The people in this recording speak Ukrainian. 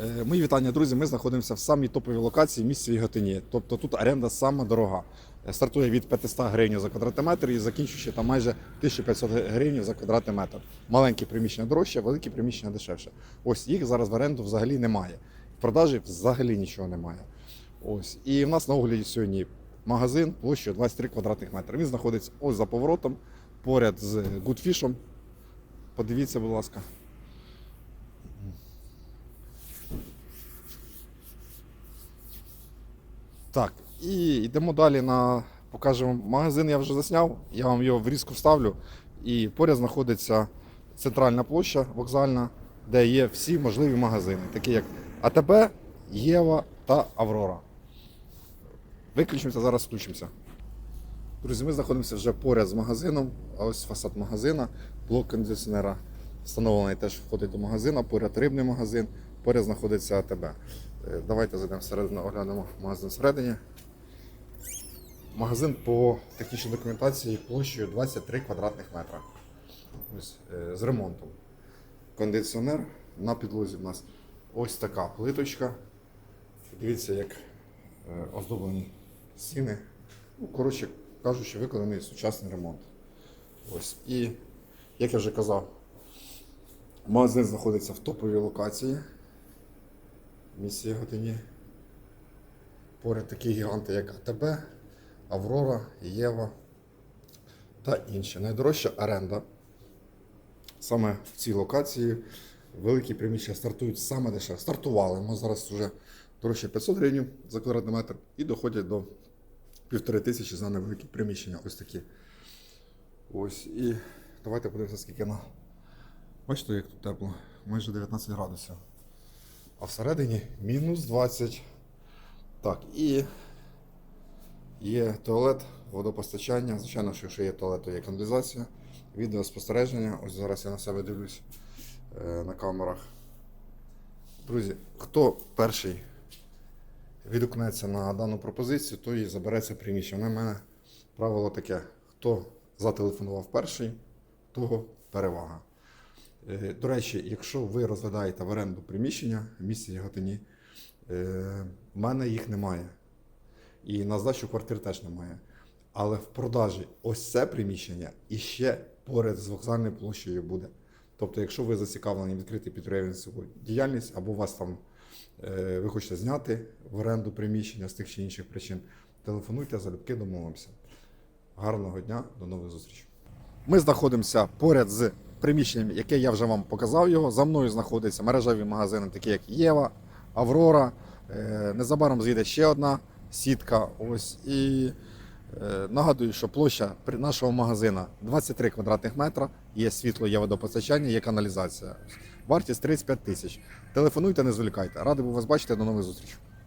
Е, Мої вітання, друзі. Ми знаходимося в самій топовій локації в місті Яготині. Тобто тут оренда сама дорога. Е, Стартує від 500 гривень за квадратний метр і закінчуючи там майже 1500 гривень за квадратний метр. Маленькі приміщення дорожче, великі приміщення дешевше. Ось їх зараз в оренду взагалі немає. В продажі взагалі нічого немає. Ось. І в нас на огляді сьогодні магазин площею 23 квадратних метри. Він знаходиться ось за поворотом, поряд з Goodfish. Подивіться, будь ласка. Так, і йдемо далі на покажемо магазин. Я вже засняв, я вам його в різку вставлю. І поряд знаходиться центральна площа вокзальна, де є всі можливі магазини, такі як АТБ, Єва та Аврора. Виключимося, зараз включимося. Друзі, ми знаходимося вже поряд з магазином. Ось фасад магазина, блок кондиціонера встановлений теж входить до магазина, поряд рибний магазин, поряд знаходиться АТБ. Е, Давайте зайдемо всередину, оглянемо магазин всередині. Магазин по технічній документації площею 23 квадратних метра. Ось, е, з ремонтом. Кондиціонер на підлозі в нас ось така плиточка. Дивіться, як е, оздоблені стіни. Ну, коротше кажучи, виконаний сучасний ремонт. Ось. І, як я вже казав, магазин знаходиться в топовій локації в місті Яготині. Поряд такі гіганти, як АТБ, Аврора, Єва та інші. Найдорожча оренда. Саме в цій локації великі приміщення стартують саме дешево. Стартували. Ми зараз вже дорожче 500 гривень за квадратний метр і доходять до півтори тисячі за невеликі приміщення. Ось такі. Ось. І давайте подивимося, скільки на. Бачите, як тут тепло? Майже 19 градусів. А всередині мінус 20. Так, і є туалет, водопостачання. Звичайно, що якщо є туалет, то є каналізація, відеоспостереження. Ось зараз я на себе дивлюсь е, на камерах. Друзі, хто перший відгукнеться на дану пропозицію, то і забере це приміщення. У мене правило таке: хто зателефонував перший, того перевага. Е, До речі, якщо ви розглядаєте в оренду приміщення в місті Яготині, е, в мене їх немає. І на здачу квартир теж немає. Але в продажі ось це приміщення і ще поряд з вокзальною площею буде. Тобто, якщо ви зацікавлені відкрити підприємницьку діяльність, або у вас там е, ви хочете зняти в оренду приміщення з тих чи інших причин, телефонуйте, залюбки домовимося. Гарного дня, до нових зустрічей. Ми знаходимося поряд з приміщенням, яке я вже вам показав його. За мною знаходяться мережеві магазини, такі як Єва, Аврора. Е, Незабаром з'їде ще одна сітка. Ось і е, нагадую, що площа нашого магазина 23 квадратних метра. Є світло, є водопостачання, є каналізація. Вартість 35 тисяч. Телефонуйте, не зволікайте. Радий був вас бачити. До нових зустрічей.